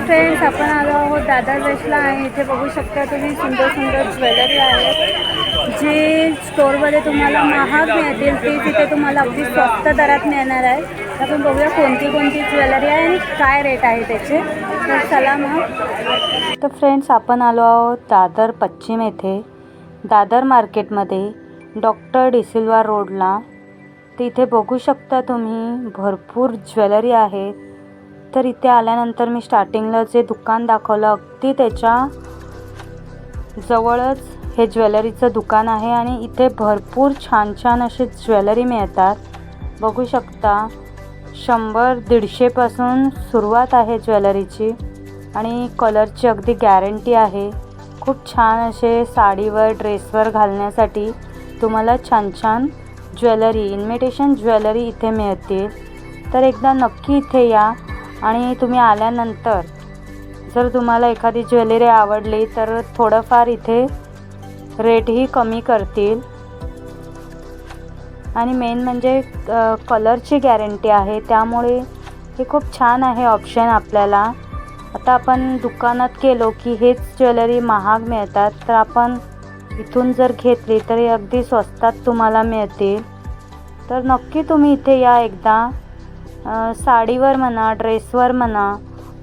Friends आपण आलो आहोत दादा वेशला आहे इथे बघू शकता तुम्ही सुंदर सुंदर ज्वेलरी आहे जी स्टोरमध्ये तुम्हाला महाग मिळतील ते तिथे तुम्हाला अगदी स्वस्त दरात मिळणार आहे. तर आपण बघूया कोणती कोणती ज्वेलरी आहे आणि काय रेट आहे त्याचे. तर चला मग. तर फ्रेंड्स आपण आलो आहोत दादर पश्चिम येथे. दादर मार्केटमध्ये डॉक्टर डिसिल्वा रोडला. तर इथे बघू शकता तुम्ही भरपूर ज्वेलरी आहे. तर इथे आल्यानंतर मी स्टार्टिंगला जे दुकान दाखवलं अगदी त्याच्या जवळच हे ज्वेलरीचं दुकान आहे आणि इथे भरपूर छान छान असे ज्वेलरी मिळतात. बघू शकता शंभर दीडशेपासून सुरुवात आहे ज्वेलरीची आणि कलरची अगदी गॅरंटी आहे. खूप छान असे साडीवर ड्रेसवर घालण्यासाठी तुम्हाला छान छान ज्वेलरी इन्व्हिटेशन ज्वेलरी इथे मिळतील. तर एकदा नक्की इथे या आणि तुम्ही आल्यानंतर जर तुम्हाला एखादी ज्वेलरी आवडली तर थोडंफार इथे रेटही कमी करतील. आणि मेन म्हणजे कलरची गॅरंटी आहे. त्यामुळे हे खूप छान आहे ऑप्शन आपल्याला. आता आपण दुकानात गेलो की हेच ज्वेलरी महाग मिळतात. तर आपण इथून जर घेतली तर अगदी स्वस्तात तुम्हाला मिळतील. तर नक्की तुम्ही इथे या एकदा. साडीवर म्हणा ड्रेसवर म्हणा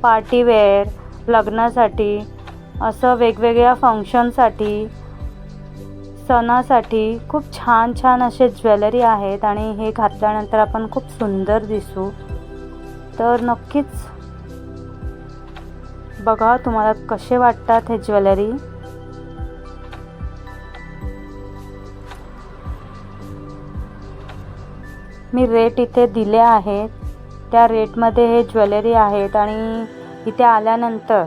पार्टीवेअर लग्नासाठी असं वेगवेगळ्या फंक्शनसाठी सणासाठी खूप छान छान असे ज्वेलरी आहेत आणि हे घातल्यानंतर आपण खूप सुंदर दिसू. तर नक्कीच बघा तुम्हाला कसे वाटतात हे ज्वेलरी. मी रेट इथे दिले आहेत. त्या रेटमध्ये हे ज्वेलरी आहेत आणि इथे आल्यानंतर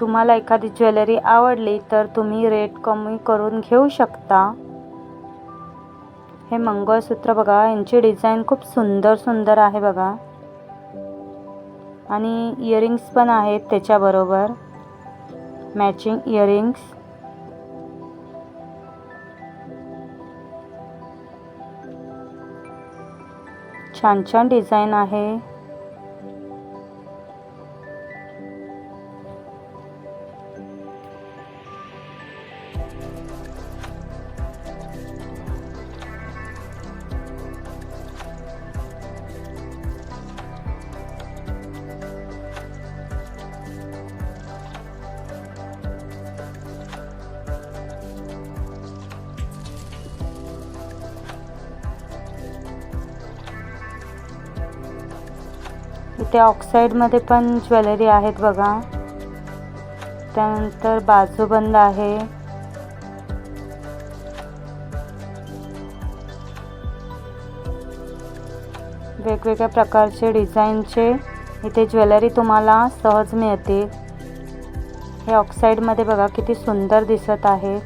तुम्हाला एखादी ज्वेलरी आवडली तर तुम्ही रेट कमी करून घेऊ शकता. हे मंगळसूत्र बघा यांची डिझाईन खूप सुंदर सुंदर आहे बघा. आणि इयरिंग्स पण आहेत त्याच्याबरोबर. मॅचिंग इयरिंग्स छान छान डिझाईन आहे. इथे ऑक्साईडमध्ये पण ज्वेलरी आहेत बघा. त्यानंतर बाजूबंद आहे. वेगवेगळ्या प्रकारचे डिझाईनचे इथे ज्वेलरी तुम्हाला सहज मिळते. हे ऑक्साईडमध्ये बघा किती सुंदर दिसत आहे.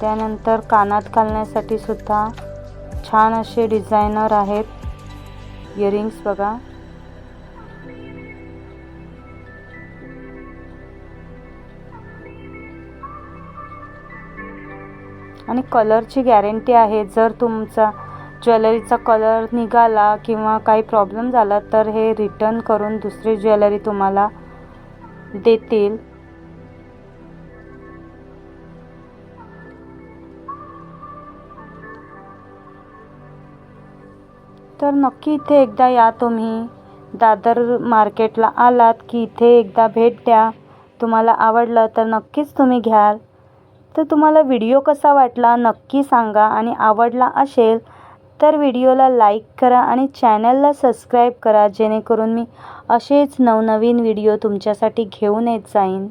त्यानंतर कानात घालण्यासाठी सुद्धा छान असे डिझायनर आहेत. इयरिंग्स बघा. आणि कलरची गॅरंटी आहे जर तुमचा ज्वेलरीचा कलर निघाला किंवा काही प्रॉब्लेम झाला तर हे रिटर्न करून दुसरी ज्वेलरी तुम्हाला देतील. तर नक्की इथे एकदा या तुम्ही. दादर मार्केटला आलात की इथे एकदा भेट द्या. तुम्हाला आवडलं तर नक्कीच तुम्ही घ्याल. तर तुम्हाला व्हिडिओ कसा वाटला नक्की सांगा आणि आवडला असेल तर व्हिडिओला लाईक करा आणि चॅनलला सबस्क्राईब करा जेणेकरून मी असेच नवनवीन व्हिडिओ तुमच्यासाठी घेऊन येत जाईन.